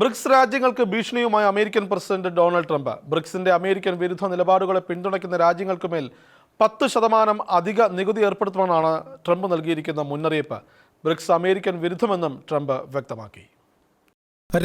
BRICS രാജ്യങ്ങൾക്ക് ഭീഷണിയുമായി American president Donald Trump. ബ്രിക്സിന്റെ അമേരിക്കൻ വിരുദ്ധ നിലപാടുകളെ പിന്തുണയ്ക്കുന്ന രാജ്യങ്ങൾക്കുമേൽ പത്ത് ശതമാനം അധിക നികുതി ഏർപ്പെടുത്തുമെന്നാണ് ട്രംപ് നൽകിയിരിക്കുന്ന മുന്നറിയിപ്പ്. ബ്രിക്സ് അമേരിക്കൻ വിരുദ്ധമെന്നും ട്രംപ് വ്യക്തമാക്കി.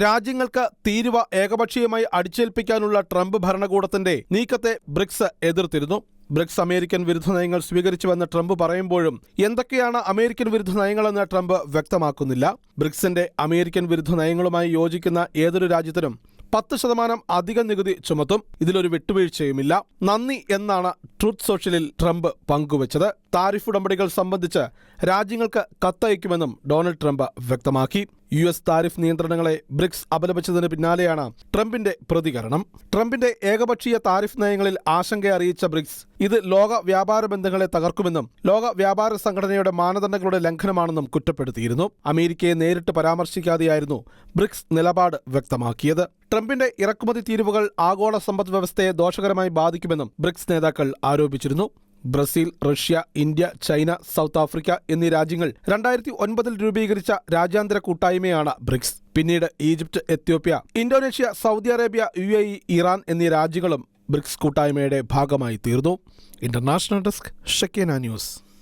രാജ്യങ്ങൾക്ക് തീരുവ ഏകപക്ഷീയമായി അടിച്ചേൽപ്പിക്കാനുള്ള ട്രംപ് ഭരണകൂടത്തിന്റെ നീക്കത്തെ ബ്രിക്സ് എതിർത്തിരുന്നു. ബ്രിക്സ് അമേരിക്കൻ വിരുദ്ധ നയങ്ങൾ സ്വീകരിച്ചുവെന്ന് ട്രംപ് പറയുമ്പോഴും എന്തൊക്കെയാണ് അമേരിക്കൻ വിരുദ്ധ നയങ്ങളെന്ന് ട്രംപ് വ്യക്തമാക്കുന്നില്ല. ബ്രിക്സിന്റെ അമേരിക്കൻ വിരുദ്ധ നയങ്ങളുമായി യോജിക്കുന്ന ഏതൊരു രാജ്യത്തിനും പത്ത് ശതമാനം അധിക നികുതി ചുമത്തും. ഇതിലൊരു വിട്ടുവീഴ്ചയുമില്ല. നന്ദി എന്നാണ് ട്രൂത്ത് സോഷ്യലിൽ ട്രംപ് പങ്കുവച്ചത്. താരിഫ് ഉടമ്പടികൾ സംബന്ധിച്ച് രാജ്യങ്ങൾക്ക് കത്തയക്കുമെന്നും ഡൊണാൾഡ് ട്രംപ് വ്യക്തമാക്കി. യു എസ് താരിഫ് നിയന്ത്രണങ്ങളെ ബ്രിക്സ് അപലപിച്ചതിന് പിന്നാലെയാണ് ട്രംപിന്റെ പ്രതികരണം. ട്രംപിന്റെ ഏകപക്ഷീയ താരിഫ് നയങ്ങളിൽ ആശങ്ക അറിയിച്ച ബ്രിക്സ് ഇത് ലോക വ്യാപാര ബന്ധങ്ങളെ തകർക്കുമെന്നും ലോക വ്യാപാര സംഘടനയുടെ മാനദണ്ഡങ്ങളുടെ ലംഘനമാണെന്നും കുറ്റപ്പെടുത്തിയിരുന്നു. അമേരിക്കയെ നേരിട്ട് പരാമർശിക്കാതെയായിരുന്നു ബ്രിക്സ് നിലപാട് വ്യക്തമാക്കിയത്. ട്രംപിന്റെ ഇറക്കുമതി തീരുവകൾ ആഗോള സമ്പദ് വ്യവസ്ഥയെ ദോഷകരമായി ബാധിക്കുമെന്നും ബ്രിക്സ് നേതാക്കൾ ആരോപിച്ചിരുന്നു. Brazil Russia India China South Africa എന്നീ രാജ്യങ്ങൾ രണ്ടായിരത്തി ഒൻപതിൽ രൂപീകരിച്ച രാജ്യാന്തര കൂട്ടായ്മയാണ് ബ്രിക്സ്. പിന്നീട് Egypt Ethiopia Indonesia Saudi Arabia U A Iran എന്നീ രാജ്യങ്ങളും ബ്രിക്സ് കൂട്ടായ്മയുടെ ഭാഗമായി തീർന്നു. ഇന്റർനാഷണൽ ഡെസ്ക് ഷക്കേന ന്യൂസ്.